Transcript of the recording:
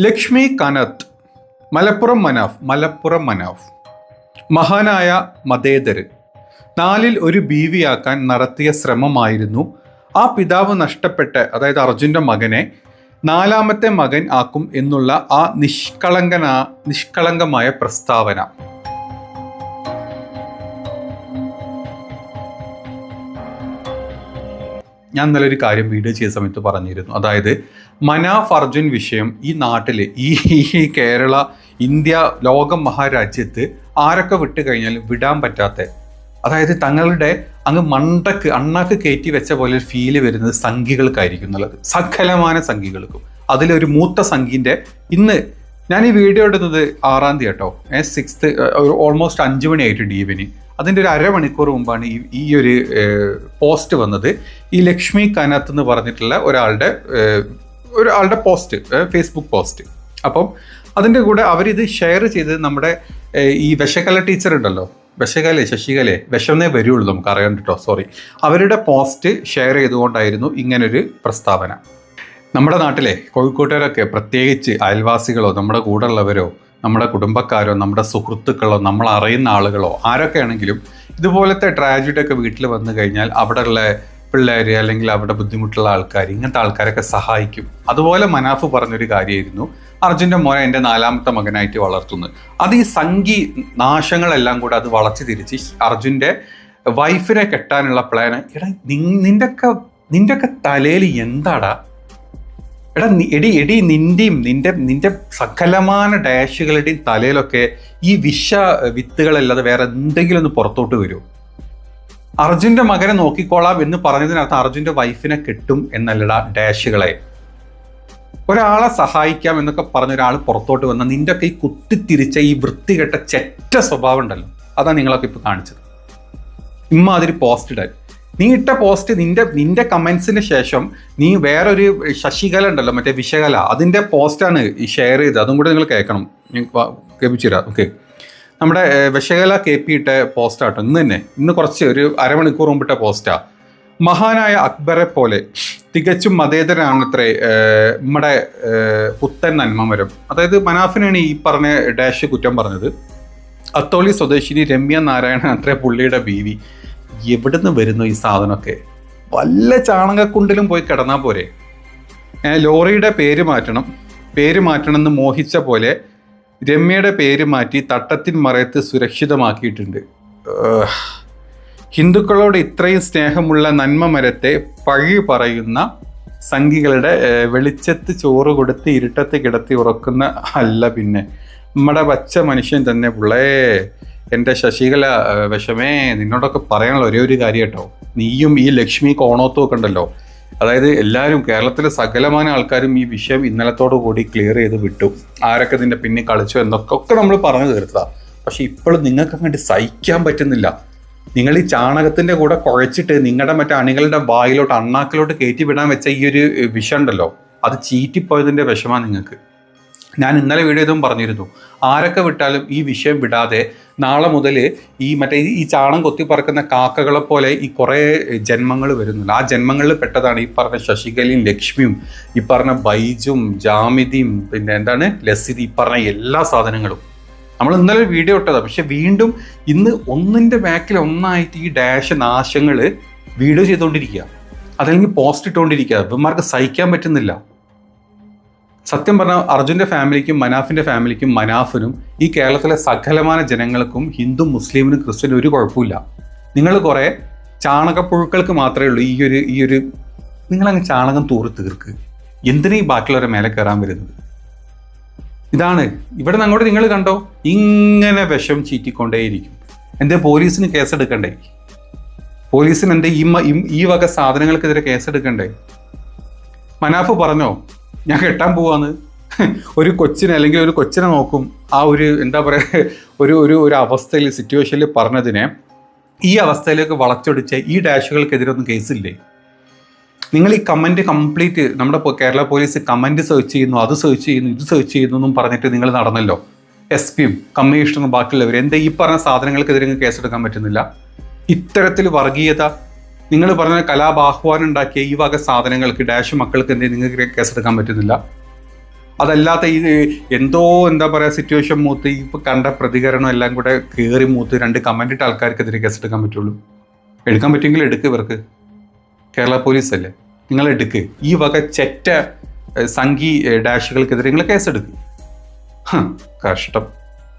ലക്ഷ്മി കനത്ത്. മലപ്പുറം മനാഫ് മലപ്പുറം മനാഫ്. മഹാനായ മതേതരൻ നാലിൽ ഒരു ബീവിയാക്കാൻ നടത്തിയ ശ്രമമായിരുന്നു. ആ പിതാവ് നഷ്ടപ്പെട്ട് അതായത് അർജുന്റെ മകനെ നാലാമത്തെ മകൻ ആക്കും എന്നുള്ള ആ നിഷ്കളങ്കന നിഷ്കളങ്കമായ പ്രസ്താവന. ഞാൻ നല്ലൊരു കാര്യം വീഡിയോ ചെയ്ത സമയത്ത് പറഞ്ഞിരുന്നു. അതായത് മനാഫ് അർജുൻ വിഷയം ഈ നാട്ടിൽ ഈ കേരള ഇന്ത്യ ലോകം മഹാരാജ്യത്ത് ആരൊക്കെ വിട്ട് കഴിഞ്ഞാൽ വിടാൻ പറ്റാത്ത അതായത് തങ്ങളുടെ അങ്ങ് മണ്ടക്ക് അണ്ണാക്ക് കയറ്റി വെച്ച പോലെ ഫീൽ വരുന്നത് സംഘികൾക്കായിരിക്കും എന്നുള്ളത്. സകലമായ സംഘികൾക്കും. അതിലൊരു മൂത്ത സംഖ്യന്റെ ഇന്ന് ഞാൻ ഈ വീഡിയോ എടുത്തത് ആറാം തീയതി കേട്ടോ. ഒരു ഓൾമോസ്റ്റ് അഞ്ച് മണിയായിട്ട് ഡീവിന് അതിന്റെ ഒരു അരമണിക്കൂർ മുമ്പാണ് ഈ ഈ ഒരു പോസ്റ്റ് വന്നത്. ഈ ലക്ഷ്മി കനത്ത് എന്ന് പറഞ്ഞിട്ടുള്ള ഒരാളുടെ ഒരാളുടെ പോസ്റ്റ് ഫേസ്ബുക്ക് പോസ്റ്റ് അപ്പം അതിന്റെ കൂടെ അവരിത് ഷെയർ ചെയ്ത് നമ്മുടെ ഈ വിഷകല ടീച്ചർ ഉണ്ടല്ലോ വിഷകലെ ശശികലെ വിഷമേ വരുള്ളൂ നമുക്ക് അറിയാൻ കേട്ടോ സോറി അവരുടെ പോസ്റ്റ് ഷെയർ ചെയ്തുകൊണ്ടായിരുന്നു ഇങ്ങനൊരു പ്രസ്താവന. നമ്മുടെ നാട്ടിലെ കോഴിക്കോട്ടുകാരൊക്കെ പ്രത്യേകിച്ച് അയൽവാസികളോ നമ്മുടെ കൂടെ ഉള്ളവരോ നമ്മുടെ കുടുംബക്കാരോ നമ്മുടെ സുഹൃത്തുക്കളോ നമ്മൾ അറിയുന്ന ആളുകളോ ആരൊക്കെയാണെങ്കിലും ഇതുപോലത്തെ ട്രാജഡി ഒക്കെ വീട്ടിൽ വന്നു കഴിഞ്ഞാൽ അവിടെയുള്ള പിള്ളേർ അല്ലെങ്കിൽ അവിടെ ബുദ്ധിമുട്ടുള്ള ആൾക്കാർ ഇങ്ങനത്തെ ആൾക്കാരൊക്കെ സഹായിക്കും. അതുപോലെ മനാഫ് പറഞ്ഞൊരു കാര്യമായിരുന്നു അർജുന്റെ മോനെ എന്റെ നാലാമത്തെ മകനായിട്ട് വളർത്തുന്നു. അത് ഈ സംഘി നാശങ്ങളെല്ലാം കൂടെ അത് വളച്ചു തിരിച്ച് അർജുന്റെ വൈഫിനെ കെട്ടാനുള്ള പ്ലാൻ എടാ നി- നിന്റെയൊക്കെ നിന്റെയൊക്കെ തലയിൽ എന്താടാ? എടാ എടി എടി നിന്റെയും നിന്റെ നിന്റെ സകലമാന ഡാഷുകളുടെയും തലയിലൊക്കെ ഈ വിഷ വിത്തുകളല്ലാതെ വേറെ എന്തെങ്കിലും ഒന്ന് പുറത്തോട്ട് വരൂ അർജുന്റെ മകനെ നോക്കിക്കോളാം എന്ന് പറഞ്ഞതിനകത്ത് അർജുന്റെ വൈഫിനെ കിട്ടും എന്നല്ലടാ ഡാഷുകളെ. ഒരാളെ സഹായിക്കാം എന്നൊക്കെ പറഞ്ഞ ഒരാൾ പുറത്തോട്ട് വന്ന നിന്റെ കൈ കുത്തിത്തിരിച്ച ഈ വൃത്തികെട്ട ചെറ്റ സ്വഭാവം ഉണ്ടല്ലോ അതാണ് നിങ്ങളൊക്കെ ഇപ്പൊ കാണിച്ചത്. ഇമ്മാതിരി പോസ്റ്റ് ഇടാൻ. നീ ഇട്ട പോസ്റ്റ് നിന്റെ നിന്റെ കമൻസിന് ശേഷം നീ വേറൊരു ശശികല ഉണ്ടല്ലോ മറ്റേ വിശകല അതിന്റെ പോസ്റ്റാണ് ഷെയർ ചെയ്തത്. അതും കൂടെ നിങ്ങൾ കേൾക്കണം. ഞാൻ കേൾപ്പിച്ചു തരാം. ഓക്കെ നമ്മുടെ വിശകല കെ പി ഇട്ട പോസ്റ്റാട്ടോ ഇന്ന് തന്നെ. ഇന്ന് കുറച്ച് ഒരു അരമണിക്കൂർ മുമ്പിട്ട പോസ്റ്റാ മഹാനായ അക്ബറെ പോലെ തികച്ചും മതേതരാണത്രേ നമ്മുടെ പുത്തൻ നന്മമരം അതായത് മനാഫിനാണ് ഈ പറഞ്ഞ ഡാഷ് കുറ്റം പറഞ്ഞത്. അത്തോളി സ്വദേശിനി രമ്യ നാരായണൻ അത്രേ പുള്ളിയുടെ ബീവി. എവിടുന്ന് വരുന്നു ഈ സാധനമൊക്കെ? വല്ല ചാണകക്കുണ്ടിലും പോയി കിടന്നാൽ പോരെ. ലോറിയുടെ പേര് മാറ്റണം. പേര് മാറ്റണം എന്ന് മോഹിച്ച പോലെ രമ്യയുടെ പേര് മാറ്റി തട്ടത്തിൻ മറയത്ത് സുരക്ഷിതമാക്കിയിട്ടുണ്ട്. ഹിന്ദുക്കളോട് ഇത്രയും സ്നേഹമുള്ള നന്മ മരത്തെ പഴി പറയുന്ന സംഘികളുടെ വെളിച്ചത്ത് ചോറ് കൊടുത്ത് ഇരുട്ടത്ത് കിടത്തി ഉറക്കുന്ന അല്ല പിന്നെ. നമ്മുടെ പച്ച മനുഷ്യൻ തന്നെ പുള്ളേ. എന്റെ ശശികല വിഷമേ നിന്നോടൊക്കെ പറയാനുള്ള ഒരേ ഒരു കാര്യം കേട്ടോ നീയും ഈ ലക്ഷ്മി കോണോത്തും ഒക്കെ ഉണ്ടല്ലോ. അതായത് എല്ലാവരും കേരളത്തിലെ സകലമായ ആൾക്കാരും ഈ വിഷയം ഇന്നലത്തോടു കൂടി ക്ലിയർ ചെയ്ത് വിട്ടു. ആരൊക്കെ ഇതിന്റെ പിന്നിൽ കളിച്ചു എന്നൊക്കെ ഒക്കെ നമ്മൾ പറഞ്ഞു തീർത്തതാ. പക്ഷെ ഇപ്പോഴും നിങ്ങൾക്ക് അങ്ങോട്ട് സഹിക്കാൻ പറ്റുന്നില്ല. നിങ്ങൾ ഈ ചാണകത്തിന്റെ കൂടെ കുഴച്ചിട്ട് നിങ്ങളുടെ മറ്റേ അണികളുടെ വായിലോട്ട് അണ്ണാക്കിലോട്ട് കയറ്റി വിടാൻ വെച്ച ഈ ഒരു വിഷമുണ്ടല്ലോ അത് ചീറ്റിപ്പോയതിന്റെ വിഷമാണ് നിങ്ങൾക്ക്. ഞാൻ ഇന്നലെ വീഡിയോ ഇതും പറഞ്ഞിരുന്നു. ആരൊക്കെ വിട്ടാലും ഈ വിഷയം വിടാതെ നാളെ മുതൽ ഈ മറ്റേ ഈ ചാണം കൊത്തി പറക്കുന്ന കാക്കകളെ പോലെ ഈ കുറേ ജന്മങ്ങൾ വരുന്നുണ്ട്. ആ ജന്മങ്ങളിൽ പെട്ടതാണ് ഈ പറഞ്ഞ ശശികലയും ലക്ഷ്മിയും ഈ പറഞ്ഞ ബൈജും ജാമിതിയും പിന്നെ എന്താണ് ലസിതി ഈ പറഞ്ഞ എല്ലാ സാധനങ്ങളും. നമ്മൾ ഇന്നലെ വീഡിയോ ഇട്ടതാണ് പക്ഷെ വീണ്ടും ഇന്ന് ഒന്നിന്റെ ബാക്കിൽ ഒന്നായിട്ട് ഈ ഡാഷ് നാശങ്ങൾ വീഡിയോ ചെയ്തുകൊണ്ടിരിക്കുക. അതല്ലെങ്കിൽ പോസ്റ്റ് ഇട്ടുകൊണ്ടിരിക്കുക. ഇവന്മാർക്ക് സഹിക്കാൻ പറ്റുന്നില്ല. സത്യം പറഞ്ഞാൽ അർജുന്റെ ഫാമിലിക്കും മനാഫിന്റെ ഫാമിലിക്കും മനാഫിനും ഈ കേരളത്തിലെ സകലമാന ജനങ്ങൾക്കും ഹിന്ദു മുസ്ലിമിനും ക്രിസ്ത്യനും ഒരു കുഴപ്പമില്ല. നിങ്ങൾ കുറെ ചാണകപ്പുഴുക്കൾക്ക് മാത്രമേ ഉള്ളൂ ഈ ഒരു ഈ ഒരു നിങ്ങളങ്ങ് ചാണകം തൂറി തീർക്ക്. എന്തിനാ ഈ ബാക്കിയുള്ളവരെ മേലെ കയറാൻ വരുന്നത്? ഇതാണ്. ഇവിടെ അങ്ങോട്ട് നിങ്ങൾ കണ്ടോ? ഇങ്ങനെ വിഷം ചീറ്റിക്കൊണ്ടേയിരിക്കും. എന്റെ പോലീസിന് കേസെടുക്കണ്ടേ? പോലീസിന് എന്റെ ഈ- ഈ വക സാധനങ്ങൾക്കെതിരെ കേസെടുക്കണ്ടേ? മനാഫ് പറഞ്ഞോ? ഞാൻ കെട്ടാൻ പോവാന്ന്. ഒരു കൊച്ചിനെ അല്ലെങ്കിൽ ഒരു കൊച്ചിനെ നോക്കും. ആ ഒരു എന്താ പറയുക ഒരു ഒരു ഒരു അവസ്ഥയിൽ സിറ്റുവേഷനിൽ പറഞ്ഞതിനെ ഈ അവസ്ഥയിലേക്ക് വളച്ചൊടിച്ച ഈ ഡാഷുകൾക്കെതിരെ ഒന്നും കേസില്ലേ? നിങ്ങൾ ഈ കമന്റ് കംപ്ലീറ്റ് നമ്മുടെ കേരള പോലീസ് കമന്റ് സെർച്ച് ചെയ്യുന്നു അത് സെർച്ച് ചെയ്യുന്നു ഇത് സെർച്ച് ചെയ്യുന്നു എന്നും പറഞ്ഞിട്ട് നിങ്ങൾ നടന്നല്ലോ. എസ് പിയും കമ്മീഷണറും ബാക്കിയുള്ളവർ എന്താ ഈ പറഞ്ഞ സാധനങ്ങൾക്കെതിരെ നിങ്ങൾക്ക് കേസെടുക്കാൻ പറ്റുന്നില്ല? ഇത്തരത്തിൽ വർഗീയത നിങ്ങൾ പറഞ്ഞ കലാബാഹ്വാനം ഉണ്ടാക്കിയ ഈ വക സാധനങ്ങൾക്ക് ഡാഷ് മക്കൾക്ക് എന്തെങ്കിലും നിങ്ങൾക്ക് കേസെടുക്കാൻ പറ്റുന്നില്ല. അതല്ലാത്ത ഈ എന്തോ എന്താ പറയുക സിറ്റുവേഷൻ മൂത്ത് ഈ കണ്ട പ്രതികരണം എല്ലാം കൂടെ കയറി മൂത്ത് രണ്ട് കമന്റ് ഇട്ട ആൾക്കാർക്കെതിരെ കേസ് എടുക്കാൻ പറ്റുള്ളൂ. എടുക്കാൻ പറ്റുമെങ്കിൽ എടുക്ക് ഇവർക്ക്. കേരള പോലീസ് അല്ലേ? നിങ്ങൾ എടുക്ക്. ഈ വക ചെറ്റ സംഘി ഡാഷുകൾക്കെതിരെ നിങ്ങൾ കേസെടുക്ക്. കഷ്ടം.